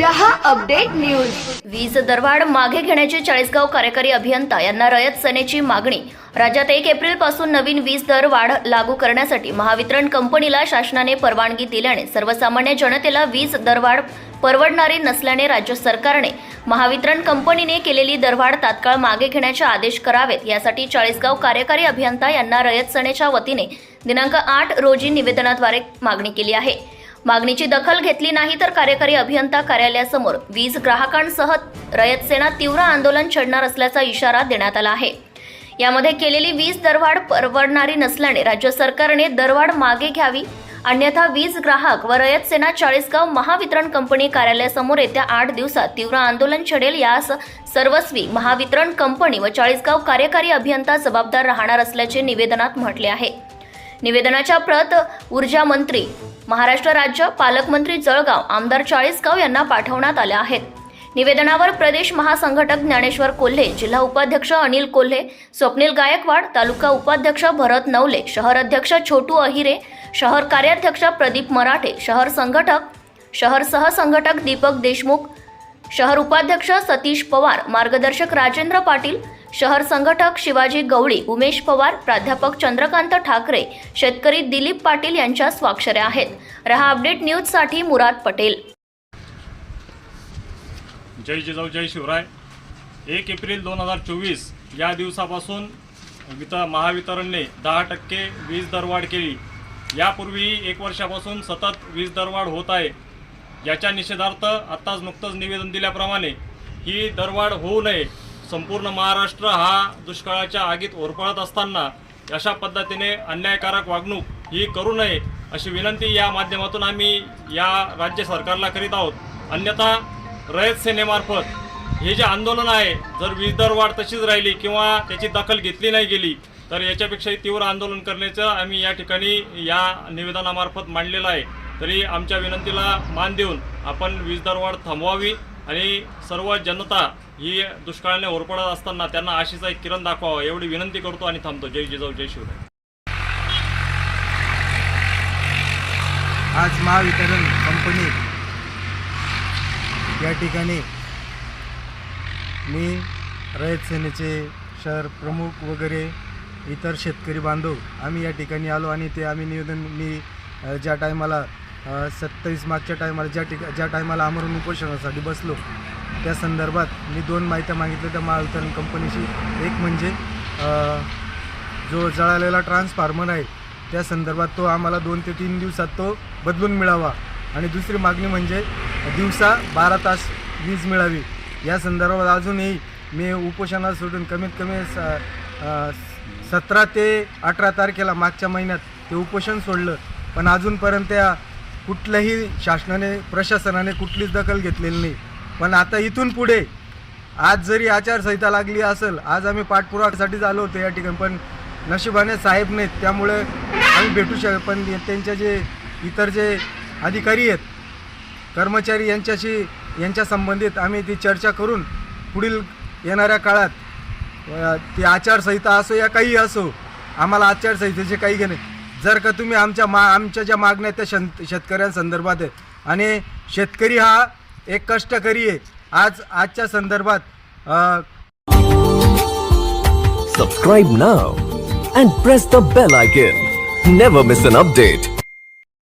रहा update news. वीज दरवाढ मागे घेण्याचे चाळीसगाव कार्यकारी अभियंता यांना रयत सेनेची मागणी. राज्यात एक एप्रिलपासून नवीन वीज दर वाढ लागू करण्यासाठी महावितरण कंपनीला शासनाने परवानगी दिल्याने सर्वसामान्य जनतेला वीज दरवाढ परवडणारी नसल्याने राज्य सरकारने महावितरण कंपनीने केलेली दरवाढ तात्काळ मागे घेण्याचे आदेश करावेत. यासाठी चाळीसगाव कार्यकारी अभियंता यांना रयत सेनेच्या वतीने दिनांक आठ रोजी निवेदनाद्वारे मागणी केली आहे. मागणीची दखल घेतली नाही तर कार्यकारी अभियंता कार्यालयासमोर वीज ग्राहकांसह रयत सेना तीव्र आंदोलन छेडणार असल्याचा इशारा देण्यात आला आहे. यामध्ये केलेली वीज दरवाढ परवडणारी नसल्याने राज्य सरकारने दरवाढ मागे घ्यावी अन्यथा वीज ग्राहक व रयत सेना चाळीसगाव महावितरण कंपनी कार्यालयासमोर येत्या आठ दिवसात तीव्र आंदोलन छेडेल यास सर्वस्वी महावितरण कंपनी व चाळीसगाव कार्यकारी अभियंता जबाबदार राहणार असल्याचे निवेदनात म्हटले आहे. निवेदनाच्या प्रत ऊर्जा मंत्री महाराष्ट्र राज्य पालकमंत्री जळगाव आमदार चाळीसगाव यांना पाठवण्यात आल्या आहेत. निवेदनावर प्रदेश महासंघटक ज्ञानेश्वर कोल्हे जिल्हा उपाध्यक्ष अनिल कोल्हे स्वप्नील गायकवाड तालुका उपाध्यक्ष भरत नवले शहर अध्यक्ष छोटू अहिरे शहर कार्याध्यक्ष प्रदीप मराठे शहर संघटक शहर सहसंघटक दीपक देशमुख शहर उपाध्यक्ष सतीश पवार मार्गदर्शक राजेंद्र पाटील शहर संघटक शिवाजी गवळी उमेश पवार प्राध्यापक चंद्रकांत ठाकरे शेतकरी दिलीप पाटील यांच्या स्वाक्षऱ्या आहेत. रहा अपडेट न्यूजसाठी मुराद पटेल. जय जिजाऊ जय शिवराय. एक एप्रिल दोन हजार चोवीस या दिवसापासून वित महावितरणने दहा टक्के वीज दरवाढ केली. यापूर्वी एक वर्षापासून सतत वीज दरवाढ होत आहे. याच्या निषेधार्थ आत्ताच नुकतंच निवेदन दिल्याप्रमाणे ही दरवाढ होऊ नये. संपूर्ण महाराष्ट्र हा दुष्काळाच्या आगीत ओरपळत असताना अशा पद्धतीने अन्यायकारक वागणूक ही करू नये अशी विनंती या माध्यमातून आम्ही या राज्य सरकारला करीत आहोत. अन्यथा रयत सेनेमार्फत हे जे आंदोलन आहे जर वीज दर वाढ तशीच राहिली किंवा त्याची दखल घेतली नाही गेली तर याच्यापेक्षाही तीव्र आंदोलन करण्याचं आम्ही या ठिकाणी या निवेदनामार्फत मांडलेलं आहे. तरी आमच्या विनंतीला मान देऊन आपण वीज दरवाढ थांबवावी आणि सर्व जनता ही दुष्काळाने ओरपडत असताना त्यांना आशेचा एक किरण दाखवावा एवढी विनंती करतो आणि थांबतो. जय जिजाऊ जय शिवराय. आज महावितरण कंपनी या ठिकाणी मी रयत सेनेचे शहर प्रमुख वगैरे इतर शेतकरी बांधव आम्ही या ठिकाणी आलो आणि ते आम्ही निवेदन मी ज्या टायमाला सत्तावीस मागच्या टायमाला ज्या ठिका ज्या टायमाला आमरण उपोषणासाठी बसलो त्या संदर्भात मी दोन माहित्या मागितल्या त्या महावितरण कंपनीशी एक म्हणजे जो जळालेला ट्रान्सफॉर्मर आहे त्या संदर्भात तो आम्हाला दोन ते तीन दिवसात तो बदलून मिळावा. आणि दुसरी मागणी म्हणजे दिवसा बारा तास वीज मिळावी. या संदर्भात अजूनही मी उपोषणात सोडून कमीत कमी स सतरा ते अठरा तारखेला मागच्या महिन्यात ते उपोषण सोडलं. पण अजूनपर्यंत कुठल्याही शासनाने प्रशासनाने कुठलीच दखल घेतलेली नाही. पण आता इथून पुढे आज जरी आचारसंहिता लागली असेल आज आम्ही पाठपुरावासाठी आलो होतो या ठिकाणी पण नशिबाने साहेब नाहीत. त्यामुळे आम्ही भेटू शक पण त्यांच्या जे इतर जे अधिकारी आहेत कर्मचारी यांच्याशी यांच्या संबंधित आम्ही ती चर्चा करून पुढील येणाऱ्या काळात ती आचारसंहिता असो या काही असो आम्हाला आचारसंहितेचे काही घेणे जर का तुम्ही आमच्या मा आमच्या ज्या मागण्या त्या शन शेतकऱ्यांसंदर्भात आहेत आणि शेतकरी हा एक कष्टकरी आहे. आज आजच्या संदर्भात subscribe now and press the bell icon never miss an update.